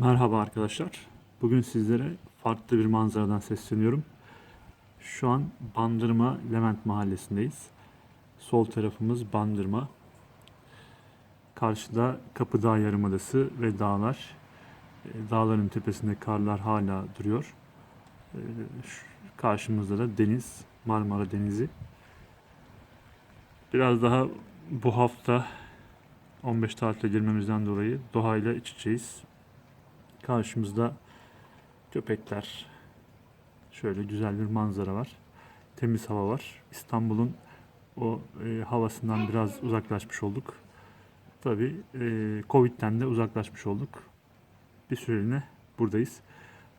Merhaba arkadaşlar. Bugün sizlere farklı bir manzaradan sesleniyorum. Şu an Bandırma Levent Mahallesi'ndeyiz. Sol tarafımız Bandırma. Karşıda Kapıdağ Yarımadası ve dağlar. E, Dağların tepesinde karlar hala duruyor. E, şu- Karşımızda da deniz, Marmara Denizi. Biraz daha bu hafta 15 tatile girmemizden dolayı doğayla iç içeyiz. Karşımızda köpekler. Şöyle güzel bir manzara var. Temiz hava var. İstanbul'un o e, havasından biraz uzaklaşmış olduk. Tabii e, Covid'den de uzaklaşmış olduk. Bir süreliğine buradayız.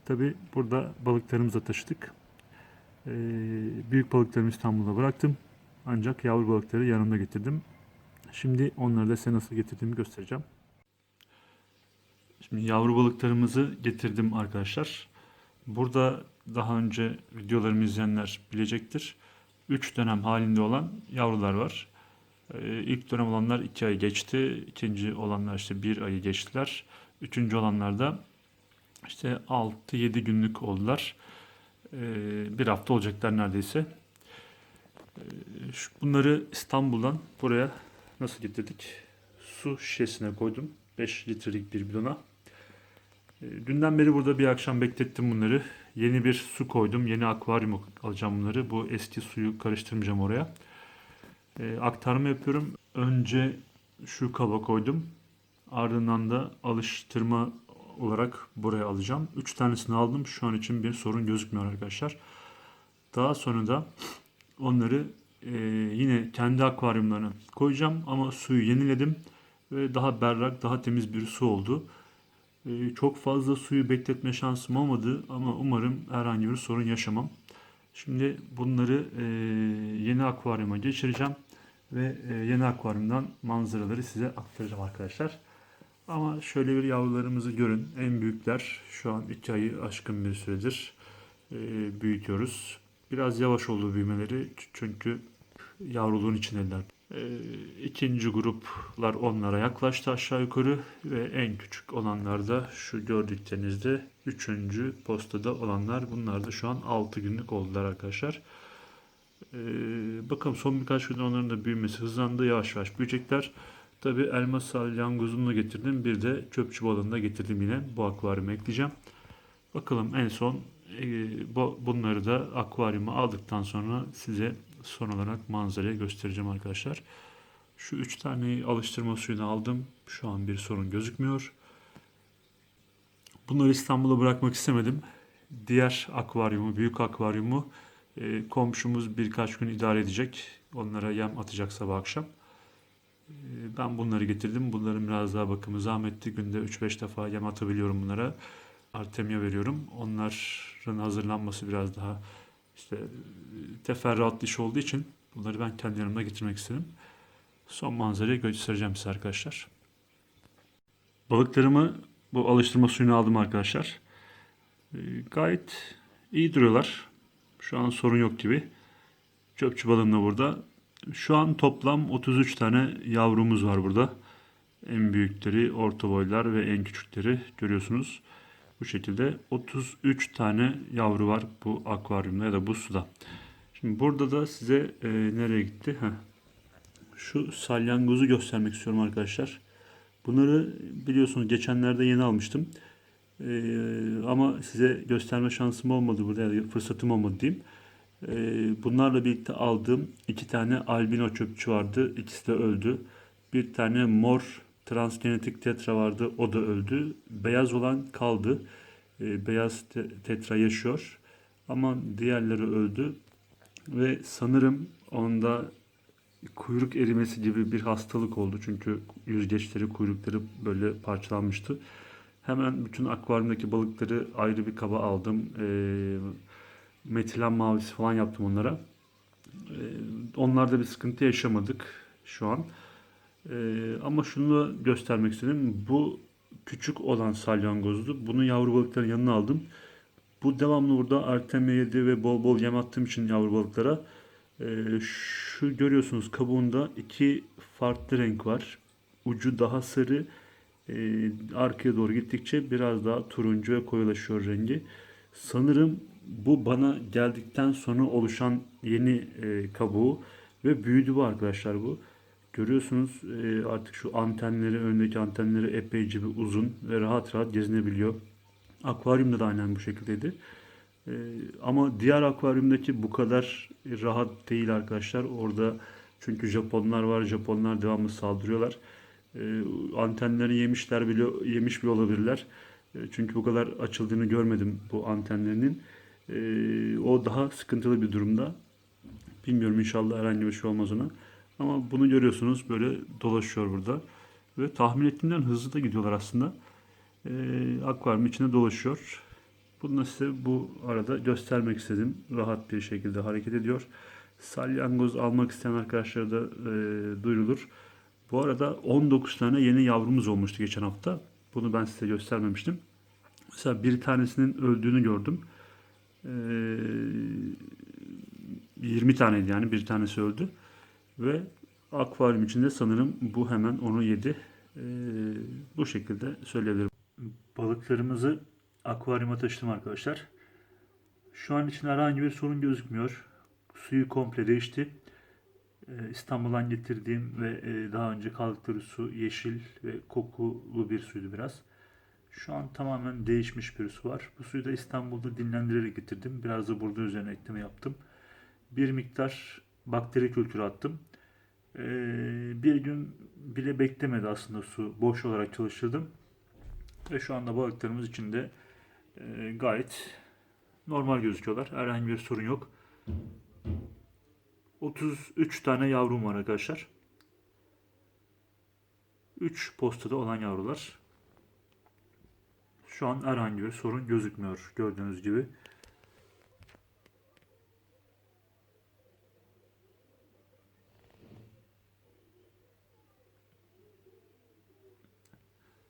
Tabii burada balıklarımızı taşıdık. E, büyük balıklarımı İstanbul'da bıraktım. Ancak yavru balıkları yanımda getirdim. Şimdi onları da size nasıl getirdiğimi göstereceğim. Şimdi yavru balıklarımızı getirdim arkadaşlar. Burada daha önce videolarımı izleyenler bilecektir. 3 dönem halinde olan yavrular var. Ee, ilk dönem olanlar 2 ay geçti. İkinci olanlar işte 1 ayı geçtiler. Üçüncü olanlar da işte 6-7 günlük oldular. Ee, bir hafta olacaklar neredeyse. Ee, bunları İstanbul'dan buraya nasıl getirdik? Su şişesine koydum. 5 litrelik bir bidona. E, Dünden beri burada bir akşam beklettim bunları. Yeni bir su koydum. Yeni akvaryum alacağım bunları. Bu eski suyu karıştırmayacağım oraya. E, aktarma yapıyorum. Önce şu kaba koydum. Ardından da alıştırma olarak buraya alacağım. 3 tanesini aldım. Şu an için bir sorun gözükmüyor arkadaşlar. Daha sonra da onları e, yine kendi akvaryumlarına koyacağım. Ama suyu yeniledim ve daha berrak, daha temiz bir su oldu. Ee, Çok fazla suyu bekletme şansım olmadı ama umarım herhangi bir sorun yaşamam. Şimdi bunları e, yeni akvaryuma geçireceğim ve e, yeni akvaryumdan manzaraları size aktaracağım arkadaşlar. Ama şöyle bir yavrularımızı görün. En büyükler şu an 2 ayı aşkın bir süredir e, büyütüyoruz. Biraz yavaş oldu büyümeleri çünkü yavruluğun içindeler. Ee, ikinci gruplar onlara yaklaştı aşağı yukarı ve en küçük olanlar da şu gördüklerinizde üçüncü postada olanlar bunlar da şu an 6 günlük oldular arkadaşlar. Ee, bakalım son birkaç gün onların da büyümesi hızlandı yavaş yavaş büyüyecekler. Tabi elma salyangozunu da getirdim bir de çöpçü balığını da getirdim yine bu akvaryuma ekleyeceğim. Bakalım en son e, bu, bunları da akvaryuma aldıktan sonra size son olarak manzarayı göstereceğim arkadaşlar. Şu üç tane alıştırma suyunu aldım. Şu an bir sorun gözükmüyor. Bunları İstanbul'a bırakmak istemedim. Diğer akvaryumu, büyük akvaryumu e, komşumuz birkaç gün idare edecek. Onlara yem atacak sabah akşam. E, ben bunları getirdim. Bunların biraz daha bakımı zahmetli. Günde 3-5 defa yem atabiliyorum bunlara. Artemia veriyorum. Onların hazırlanması biraz daha işte e, teferruatlı iş olduğu için bunları ben kendi yanımda getirmek istedim. Son manzarayı göstereceğim size arkadaşlar. Balıklarımı bu alıştırma suyunu aldım arkadaşlar. E, gayet iyi duruyorlar. Şu an sorun yok gibi. Çöpçü balığım da burada. Şu an toplam 33 tane yavrumuz var burada. En büyükleri, orta boylar ve en küçükleri görüyorsunuz. Bu şekilde 33 tane yavru var bu akvaryumda ya da bu suda. Şimdi burada da size e, nereye gitti? Heh. Şu salyangozu göstermek istiyorum arkadaşlar. Bunları biliyorsunuz geçenlerde yeni almıştım. E, ama size gösterme şansım olmadı burada ya da fırsatım olmadı diyeyim. E, bunlarla birlikte aldığım iki tane albino çöpçü vardı. İkisi de öldü. Bir tane mor transgenetik tetra vardı. O da öldü. Beyaz olan kaldı. E, beyaz te- tetra yaşıyor. Ama diğerleri öldü. Ve sanırım onda kuyruk erimesi gibi bir hastalık oldu. Çünkü yüzgeçleri, kuyrukları böyle parçalanmıştı. Hemen bütün akvaryumdaki balıkları ayrı bir kaba aldım. E, metilen mavisi falan yaptım onlara. E, onlarda bir sıkıntı yaşamadık şu an. Ee, ama şunu göstermek istedim. Bu küçük olan salyangozdu. Bunu yavru balıkların yanına aldım. Bu devamlı burada artemia yedi ve bol bol yem attığım için yavru balıklara. Ee, şu görüyorsunuz kabuğunda iki farklı renk var. Ucu daha sarı, Ee, arkaya doğru gittikçe biraz daha turuncu ve koyulaşıyor rengi. Sanırım bu bana geldikten sonra oluşan yeni e, kabuğu ve büyüdü bu arkadaşlar bu. Görüyorsunuz e, artık şu antenleri, öndeki antenleri epeyce bir uzun ve rahat rahat gezinebiliyor. Akvaryumda da aynen bu şekildeydi. E, ama diğer akvaryumdaki bu kadar rahat değil arkadaşlar. Orada çünkü Japonlar var. Japonlar devamlı saldırıyorlar. E, antenleri yemişler bile yemiş bile olabilirler. E, çünkü bu kadar açıldığını görmedim bu antenlerinin. E, o daha sıkıntılı bir durumda. Bilmiyorum inşallah herhangi bir şey olmaz ona. Ama bunu görüyorsunuz böyle dolaşıyor burada. Ve tahmin ettiğimden hızlı da gidiyorlar aslında. E, akvaryum içinde dolaşıyor. Bunu da size bu arada göstermek istedim. Rahat bir şekilde hareket ediyor. Salyangoz almak isteyen arkadaşlara da e, duyurulur. Bu arada 19 tane yeni yavrumuz olmuştu geçen hafta. Bunu ben size göstermemiştim. Mesela bir tanesinin öldüğünü gördüm. E, 20 taneydi yani bir tanesi öldü. Ve akvaryum içinde sanırım bu hemen onu yedi. E, bu şekilde söyleyebilirim. Balıklarımızı akvaryuma taşıdım arkadaşlar. Şu an için herhangi bir sorun gözükmüyor. Suyu komple değişti. Ee, İstanbul'dan getirdiğim ve e, daha önce kaldıkları su yeşil ve kokulu bir suydu biraz. Şu an tamamen değişmiş bir su var. Bu suyu da İstanbul'da dinlendirerek getirdim. Biraz da burada üzerine ekleme yaptım. Bir miktar bakteri kültürü attım. Ee, Bir gün bile beklemedi aslında su. Boş olarak çalıştırdım. Ve şu anda balıklarımız içinde e, gayet normal gözüküyorlar. Herhangi bir sorun yok. 33 tane yavrum var arkadaşlar. 3 postada olan yavrular. Şu an herhangi bir sorun gözükmüyor gördüğünüz gibi.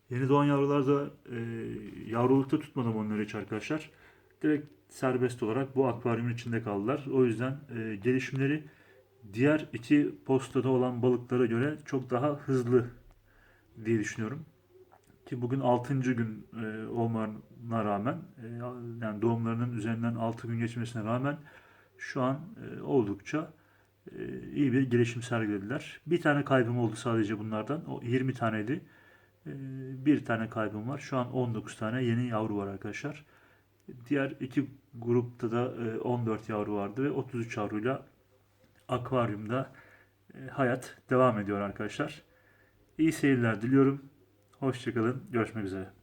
Yeni doğan yavrular da e, yavrulukta tutmadım onları hiç arkadaşlar. Direkt serbest olarak bu akvaryumun içinde kaldılar. O yüzden e, gelişimleri diğer iki postada olan balıklara göre çok daha hızlı diye düşünüyorum. Ki bugün 6. gün e, olmana rağmen e, yani doğumlarının üzerinden 6 gün geçmesine rağmen şu an e, oldukça e, iyi bir gelişim sergilediler. Bir tane kaybım oldu sadece bunlardan. O 20 taneydi. E, bir tane kaybım var. Şu an 19 tane yeni yavru var arkadaşlar. Diğer iki grupta da e, 14 yavru vardı ve 33 yavruyla akvaryumda e, hayat devam ediyor arkadaşlar. İyi seyirler diliyorum. Hoşçakalın. Görüşmek üzere.